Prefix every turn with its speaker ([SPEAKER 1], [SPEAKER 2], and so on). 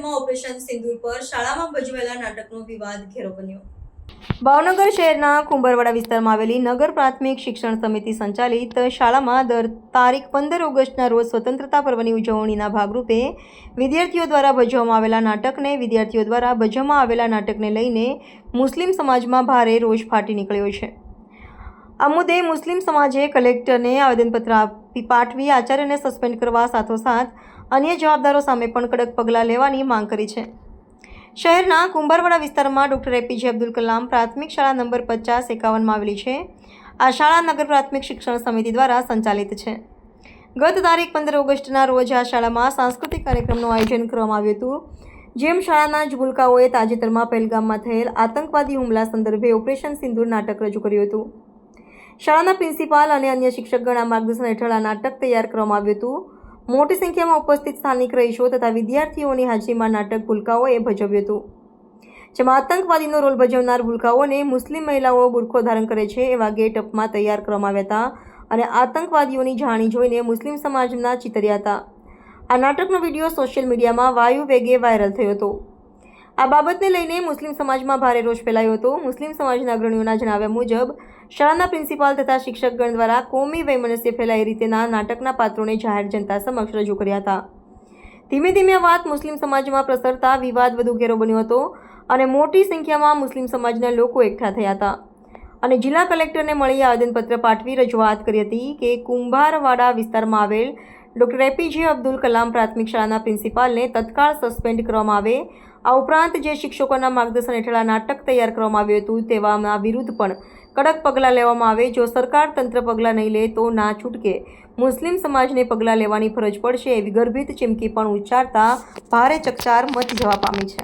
[SPEAKER 1] Operation સિંદૂર પર શાળામાં ભજવેલા નાટકનો વિવાદ ઘેરો બન્યો.
[SPEAKER 2] ભાવનગર શહેરના કુંભરવાડા વિસ્તારમાં આવેલી નગર પ્રાથમિક શિક્ષણ સમિતિ સંચાલિત શાળામાં દર તારીખ પંદર ઓગસ્ટના રોજ સ્વતંત્રતા પર્વની ઉજવણીના ભાગરૂપે વિદ્યાર્થીઓ દ્વારા ભજવવામાં આવેલા નાટકને વિદ્યાર્થીઓ દ્વારા ભજવવામાં આવેલા નાટકને લઈને મુસ્લિમ સમાજમાં ભારે રોષ ફાટી નીકળ્યો છે. આ મુદ્દે મુસ્લિમ સમાજે કલેક્ટરને આવેદનપત્ર આપી પાઠવી, આચાર્યને સસ્પેન્ડ કરવા સાથોસાથ અન્ય જવાબદારો સામે પણ કડક પગલાં લેવાની માંગ કરી છે. શહેરના કુંભારવાડા વિસ્તારમાં ડૉક્ટર એપીજે અબ્દુલ કલામ પ્રાથમિક શાળા નંબર પચાસ એકાવનમાં આવેલી છે. આ શાળા નગર પ્રાથમિક શિક્ષણ સમિતિ દ્વારા સંચાલિત છે. ગત તારીખ પંદર ઓગસ્ટના રોજ આ શાળામાં સાંસ્કૃતિક કાર્યક્રમનું આયોજન કરવામાં આવ્યું હતું. જેમ શાળાના જ ગુલકાઓએ તાજેતરમાં પહેલગામમાં થયેલ આતંકવાદી હુમલા સંદર્ભે ઓપરેશન સિંદૂર નાટક રજૂ કર્યું હતું. શાળાના પ્રિન્સિપાલ અને અન્ય શિક્ષકગણના માર્ગદર્શન હેઠળ આ નાટક તૈયાર કરવામાં આવ્યું હતું. મોટી સંખ્યામાં ઉપસ્થિત સ્થાનિક રહીશો તથા વિદ્યાર્થીઓની હાજરીમાં નાટક ભૂલકાઓએ ભજવ્યું હતું. જેમાં આતંકવાદીનો રોલ ભજવનાર ભૂલકાઓને મુસ્લિમ મહિલાઓ બુરખો ધારણ કરે છે એવા ગેટઅપમાં તૈયાર કરવામાં આવ્યા હતા અને આતંકવાદીઓની જાણી જોઈને મુસ્લિમ સમાજના ચિતર્યા હતા. આ નાટકનો વીડિયો સોશિયલ મીડિયામાં વાયુ વેગે વાયરલ થયો હતો. આ બાબતને લઈને મુસ્લિમ સમાજમાં ભારે રોષ ફેલાયો હતો. મુસ્લિમ સમાજના અગ્રણીઓના જણાવ્યા મુજબ, શાળાના પ્રિન્સિપાલ તથા શિક્ષકગણ દ્વારા કોમી વૈમનસ્ય ફેલાય રીતેના નાટકના પાત્રોને જાહેર જનતા સમક્ષ રજૂ કર્યા હતા. ધીમે ધીમે આ વાત મુસ્લિમ સમાજમાં પ્રસરતા વિવાદ વધુ ઘેરો બન્યો હતો અને મોટી સંખ્યામાં મુસ્લિમ સમાજના લોકો એકઠા થયા હતા. અને જિલ્લા કલેક્ટરને મળી આવેદનપત્ર પાઠવી રજૂઆત કરી હતી કે કુંભારવાડા વિસ્તારમાં આવેલ ડૉક્ટર એપીજે અબ્દુલ કલામ પ્રાથમિક શાળાના પ્રિન્સિપાલને તત્કાળ સસ્પેન્ડ કરવામાં આવે આ ઉપરાંત જે શિક્ષકોના માર્ગદર્શન હેઠળ નાટક તૈયાર કરવામાં આવ્યું હતું તેવામાં વિરુદ્ધ પણ કડક પગલાં લેવામાં આવે. જો સરકાર તંત્ર પગલાં નહીં લે તો ના છૂટકે. મુસ્લિમ સમાજને પગલાં લેવાની ફરજ પડશે એવી ગર્ભિત ચીમકી પણ ઉચ્ચારતા ભારે ચકચાર મચી જવા પામી છે.